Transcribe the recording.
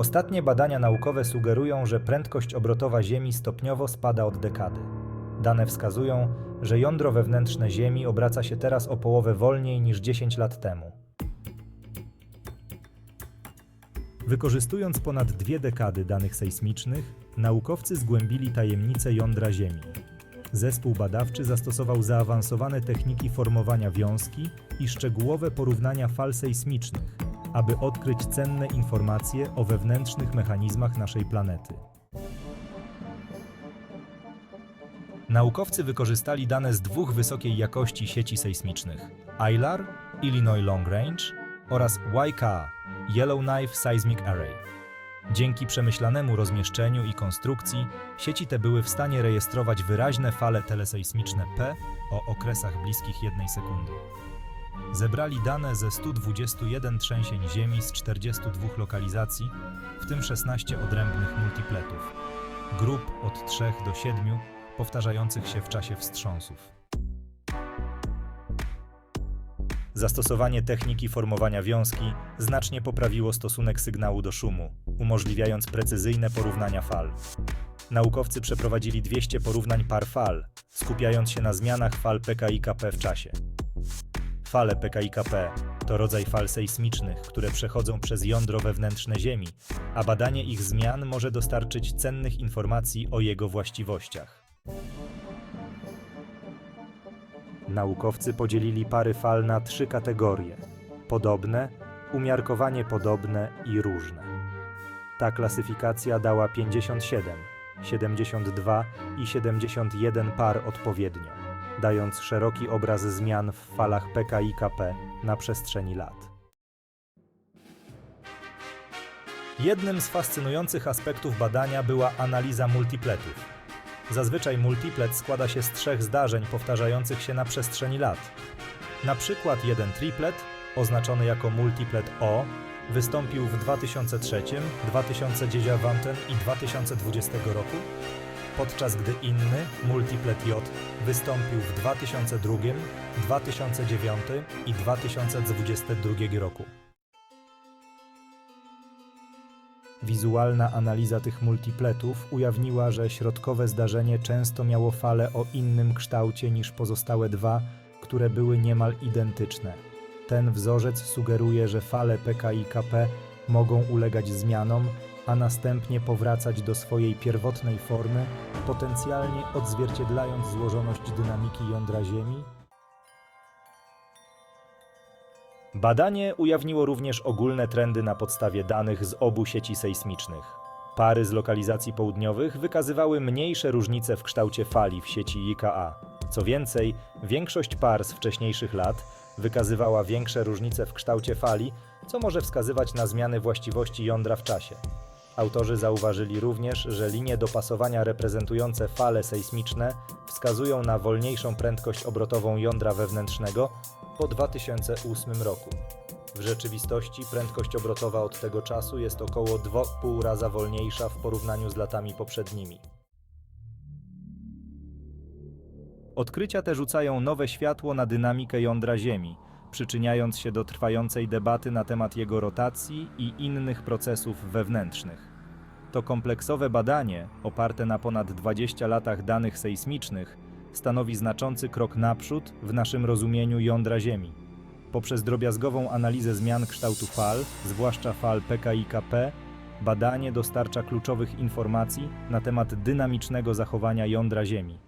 Ostatnie badania naukowe sugerują, że prędkość obrotowa Ziemi stopniowo spada od dekady. Dane wskazują, że jądro wewnętrzne Ziemi obraca się teraz o połowę wolniej niż 10 lat temu. Wykorzystując ponad dwie dekady danych sejsmicznych, naukowcy zgłębili tajemnice jądra Ziemi. Zespół badawczy zastosował zaawansowane techniki formowania wiązki i szczegółowe porównania fal sejsmicznych, aby odkryć cenne informacje o wewnętrznych mechanizmach naszej planety. Naukowcy wykorzystali dane z dwóch wysokiej jakości sieci sejsmicznych: ILAR Illinois Long Range oraz YK Yellowknife Seismic Array. Dzięki przemyślanemu rozmieszczeniu i konstrukcji, sieci te były w stanie rejestrować wyraźne fale telesejsmiczne P o okresach bliskich jednej sekundy. Zebrali dane ze 121 trzęsień ziemi z 42 lokalizacji, w tym 16 odrębnych multipletów, grup od 3 do 7, powtarzających się w czasie wstrząsów. Zastosowanie techniki formowania wiązki znacznie poprawiło stosunek sygnału do szumu, umożliwiając precyzyjne porównania fal. Naukowcy przeprowadzili 200 porównań par fal, skupiając się na zmianach fal PKIKP w czasie. Fale PKIKP to rodzaj fal sejsmicznych, które przechodzą przez jądro wewnętrzne Ziemi, a badanie ich zmian może dostarczyć cennych informacji o jego właściwościach. Naukowcy podzielili pary fal na trzy kategorie: podobne, umiarkowanie podobne i różne. Ta klasyfikacja dała 57, 72 i 71 par odpowiednio, dając szeroki obraz zmian w falach PKIKP na przestrzeni lat. Jednym z fascynujących aspektów badania była analiza multipletów. Zazwyczaj multiplet składa się z trzech zdarzeń powtarzających się na przestrzeni lat. Na przykład jeden triplet, oznaczony jako multiplet O, wystąpił w 2003, 2009 i 2020 roku, podczas gdy inny, multiplet J, wystąpił w 2002, 2009 i 2022 roku. Wizualna analiza tych multipletów ujawniła, że środkowe zdarzenie często miało fale o innym kształcie niż pozostałe dwa, które były niemal identyczne. Ten wzorzec sugeruje, że fale PKIKP mogą ulegać zmianom, a następnie powracać do swojej pierwotnej formy, potencjalnie odzwierciedlając złożoność dynamiki jądra Ziemi Badanie ujawniło również ogólne trendy na podstawie danych z obu sieci sejsmicznych. Pary z lokalizacji południowych wykazywały mniejsze różnice w kształcie fali w sieci IKA. Co więcej, większość par z wcześniejszych lat wykazywała większe różnice w kształcie fali, co może wskazywać na zmiany właściwości jądra w czasie. Autorzy zauważyli również, że linie dopasowania reprezentujące fale sejsmiczne wskazują na wolniejszą prędkość obrotową jądra wewnętrznego po 2008 roku. W rzeczywistości prędkość obrotowa od tego czasu jest około 2,5 raza wolniejsza w porównaniu z latami poprzednimi. Odkrycia te rzucają nowe światło na dynamikę jądra Ziemi, przyczyniając się do trwającej debaty na temat jego rotacji i innych procesów wewnętrznych. To kompleksowe badanie, oparte na ponad 20 latach danych sejsmicznych, stanowi znaczący krok naprzód w naszym rozumieniu jądra Ziemi. Poprzez drobiazgową analizę zmian kształtu fal, zwłaszcza fal PKIKP, badanie dostarcza kluczowych informacji na temat dynamicznego zachowania jądra Ziemi.